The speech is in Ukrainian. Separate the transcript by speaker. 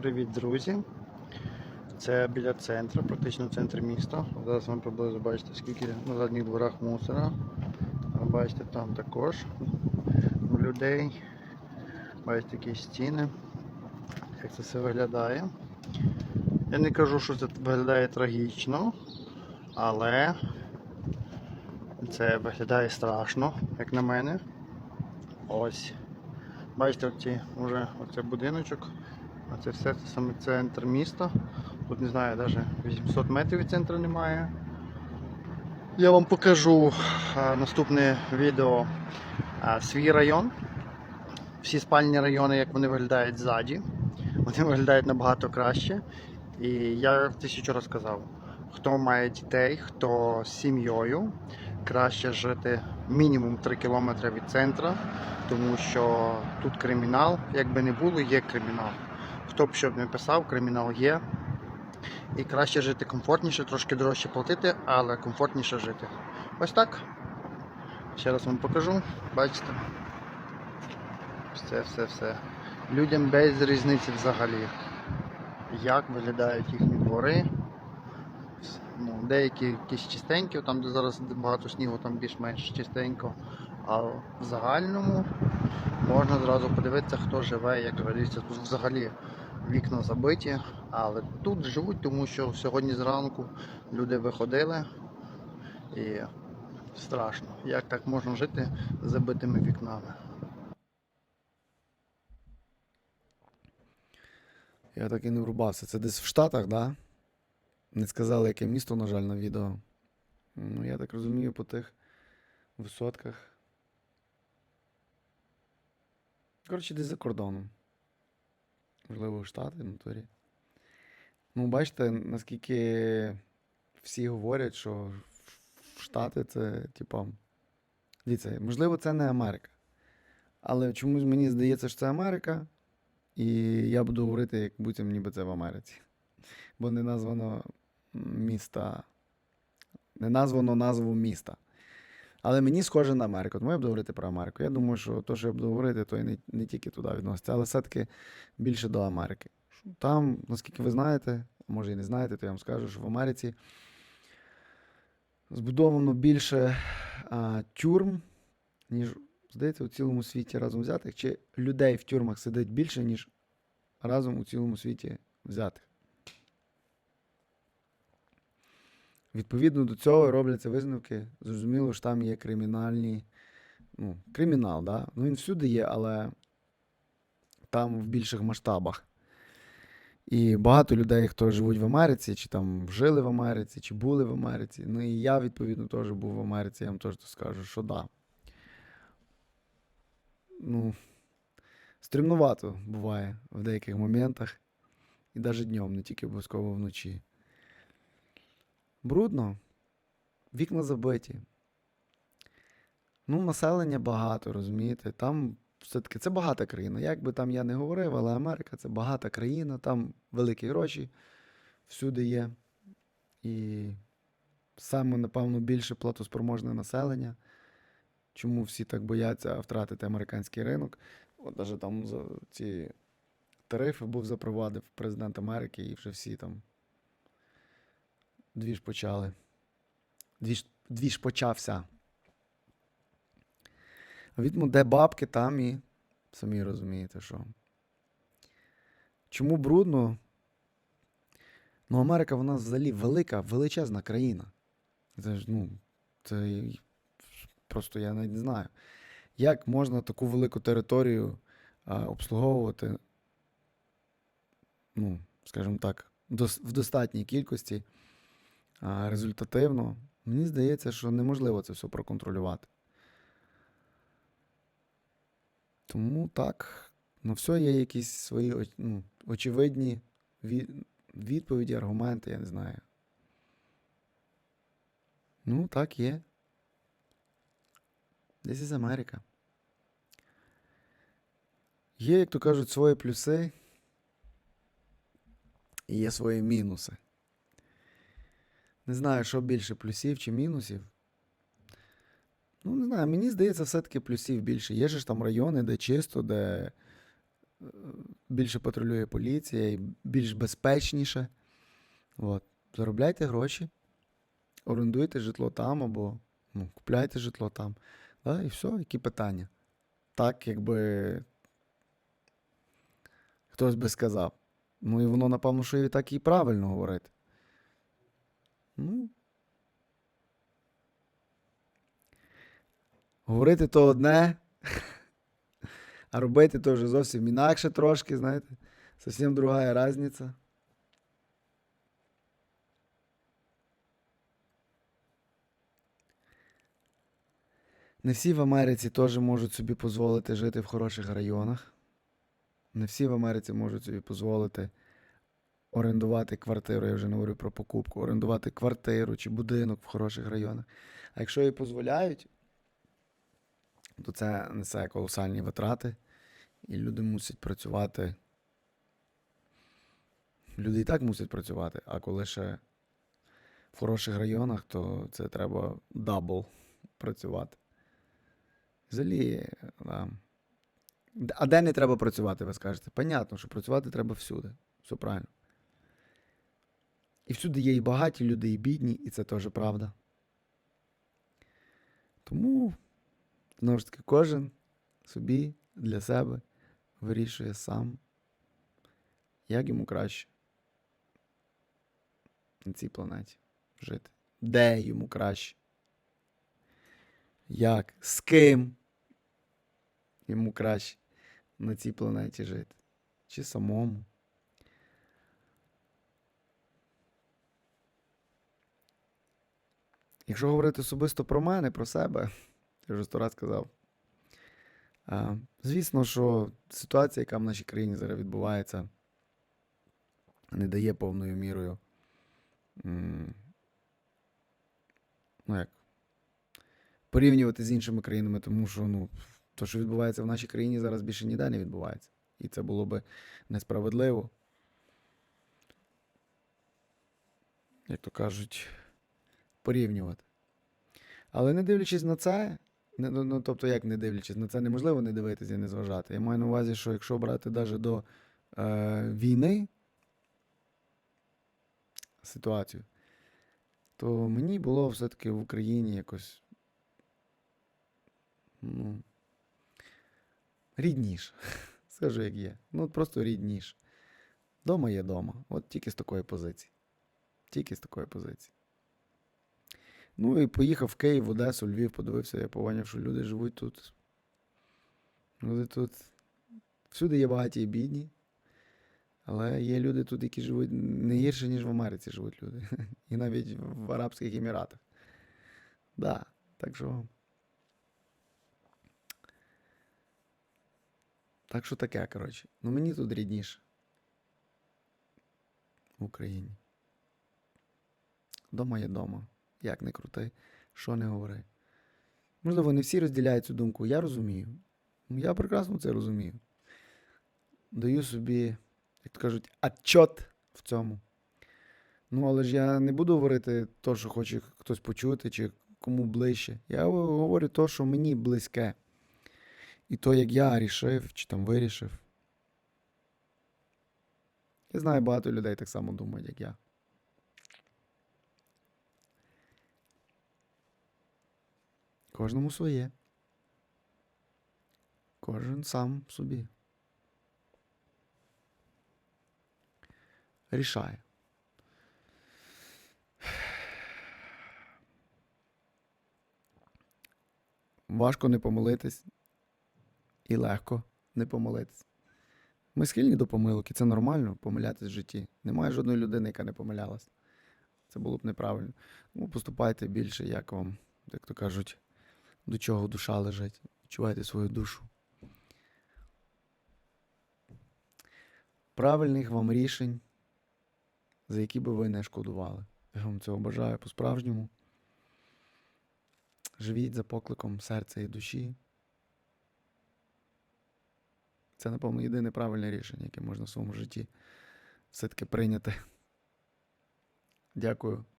Speaker 1: Привіт, друзі! Це біля центру, практично в центрі міста. Зараз ви приблизно бачите, скільки на задніх дворах мусора. Бачите, там також людей. Бачите, які стіни. Як це все виглядає. Я не кажу, що це виглядає трагічно, але це виглядає страшно, як на мене. Ось. Бачите, оці, вже оце будиночок. А це все це саме центр міста. Тут не знаю, навіть 800 метрів від центру немає. Я вам покажу а, наступне відео а, свій район. Всі спальні райони, як вони виглядають ззаді. Вони виглядають набагато краще. І я тисячу раз казав, хто має дітей, хто з сім'єю, краще жити мінімум 3 кілометри від центру, тому що тут кримінал, як би не було, є кримінал. Хто б що б не писав, кримінал є. І краще жити комфортніше, трошки дорожче платити, але комфортніше жити. Ось так. Ще раз вам покажу. Бачите? Все, все, все. Людям без різниці взагалі. Як виглядають їхні двори. Ну, деякі якісь чистенькі, там де зараз багато снігу, там більш-менш чистенько. А в загальному можна зразу подивитися, хто живе, як говориться. Тут взагалі вікна забиті, але тут живуть, тому що сьогодні зранку люди виходили і страшно. Як так можна жити з забитими вікнами?
Speaker 2: Я так і не врубався. Це десь в Штатах, да? Не сказали, яке місто, на жаль, на відео. Ну, я так розумію, по тих висотках. Коротше, десь за кордоном. Можливо, Штати, на турі. Ну, бачите, наскільки всі говорять, що Штати це, типа. Дивіться, можливо, це не Америка. Але чомусь мені здається, що це Америка. І я буду говорити, як будь ніби це в Америці. Бо не названо міста. Не названо назву міста. Але мені схоже на Америку. Тому я буду говорити про Америку. Я думаю, що те, що я буду говорити, то і не, не тільки туди відноситься, але все-таки більше до Америки. Там, наскільки ви знаєте, може і не знаєте, то я вам скажу, що в Америці збудовано більше а, тюрм, ніж здається, у цілому світі разом взятих, чи людей в тюрмах сидить більше, ніж разом у цілому світі взятих. Відповідно до цього робляться висновки. Зрозуміло, що там є кримінальні. Ну, кримінал, да? Ну він всюди є, але там в більших масштабах. І багато людей, хто живуть в Америці, чи там жили в Америці, чи були в Америці. Ну і я, відповідно, теж був в Америці, я вам теж скажу, що да ну, стримнувато буває в деяких моментах. І навіть днем, не тільки обов'язково вночі. Брудно, вікна забиті. Ну, населення багато, розумієте? Там все-таки це багата країна. Як би там я не говорив, але Америка це багата країна, там великі гроші всюди є. І саме, напевно, більше платоспроможне населення. Чому всі так бояться втратити американський ринок? От навіть там ці тарифи був запровадив президент Америки, і вже всі там двіж почали. Двіж, двіж почався. А відмо, де бабки, там і самі розумієте, що. Чому брудно? Ну, Америка, вона взагалі велика, величезна країна. Це ж, ну, це Просто я не знаю, як можна таку велику територію а, обслуговувати, ну, скажімо так, в достатній кількості результативно. Мені здається, що неможливо це все проконтролювати. Тому так, ну все є якісь свої ну, очевидні відповіді, аргументи, я не знаю. Ну, так є. Десь із Америка. Є, як то кажуть, свої плюси і є свої мінуси. Не знаю, що більше плюсів чи мінусів. Ну, не знаю, мені здається, все-таки плюсів більше. Є ж там райони, де чисто, де е, більше патрулює поліція і більш безпечніше. От. Заробляйте гроші, орендуйте житло там або ну, купляйте житло там. Да, і все, які питання. Так, якби хтось би сказав. Ну і воно, напевно, що і так і правильно говорити. Ну. Говорити то одне, а робити то вже зовсім інакше трошки, знаєте. Зовсім друга різниця. Не всі в Америці теж можуть собі дозволити жити в хороших районах. Не всі в Америці можуть собі дозволити орендувати квартиру, я вже не говорю про покупку, орендувати квартиру чи будинок в хороших районах. А якщо і дозволяють, то це несе колосальні витрати, і люди мусять працювати. Люди і так мусять працювати, а коли ще в хороших районах, то це треба дабл працювати. Взагалі, да. А де не треба працювати, ви скажете? Понятно, що працювати треба всюди. Все правильно. І всюди є і багаті люди, і бідні, і це теж правда. Тому, знову ж таки, кожен собі для себе вирішує сам, як йому краще на цій планеті жити. Де йому краще? Як? З ким йому краще на цій планеті жити? Чи самому? Якщо говорити особисто про мене, про себе, я вже сто раз сказав. Звісно, що ситуація, яка в нашій країні зараз відбувається, не дає повною мірою. Ну як? Порівнювати з іншими країнами, тому що ну, то, що відбувається в нашій країні, зараз більше ніде не відбувається. І це було би несправедливо. Як то кажуть, порівнювати. Але не дивлячись на це, ну, ну, тобто, як не дивлячись, на це неможливо не дивитися і не зважати. Я маю на увазі, що якщо брати навіть до е, війни ситуацію, то мені було все-таки в Україні якось ну, рідніше. Скажу, як є. Ну, просто рідніше. Дома є дома. От тільки з такої позиції. Тільки з такої позиції. Ну і поїхав в Київ, Одесу, Львів, подивився, я поняв, що люди живуть тут. Люди тут. Всюди є багаті і бідні. Але є люди тут, які живуть не гірше, ніж в Америці живуть люди. І навіть в Арабських Еміратах. Да, так що. Так що таке, коротше. Ну мені тут рідніше. В Україні. Дома є дома. Як не крути, що не говори. Можливо, не всі розділяють цю думку. Я розумію. Я прекрасно це розумію. Даю собі, як то кажуть, отчот в цьому. Ну, але ж я не буду говорити то, що хоче хтось почути, чи кому ближче. Я говорю то, що мені близьке. І то, як я рішив, чи там вирішив. Я знаю, багато людей так само думають, як я. Кожному своє. Кожен сам собі. Рішає. Важко не помилитись і легко не помилитись. Ми схильні до помилок, і це нормально помилятись в житті. Немає жодної людини, яка не помилялась. Це було б неправильно. Ну, поступайте більше, як вам, як то кажуть, до чого душа лежить. Відчувайте свою душу. Правильних вам рішень, за які би ви не шкодували. Я вам цього бажаю по-справжньому. Живіть за покликом серця і душі. Це, напевно, єдине правильне рішення, яке можна в своєму житті все-таки прийняти. Дякую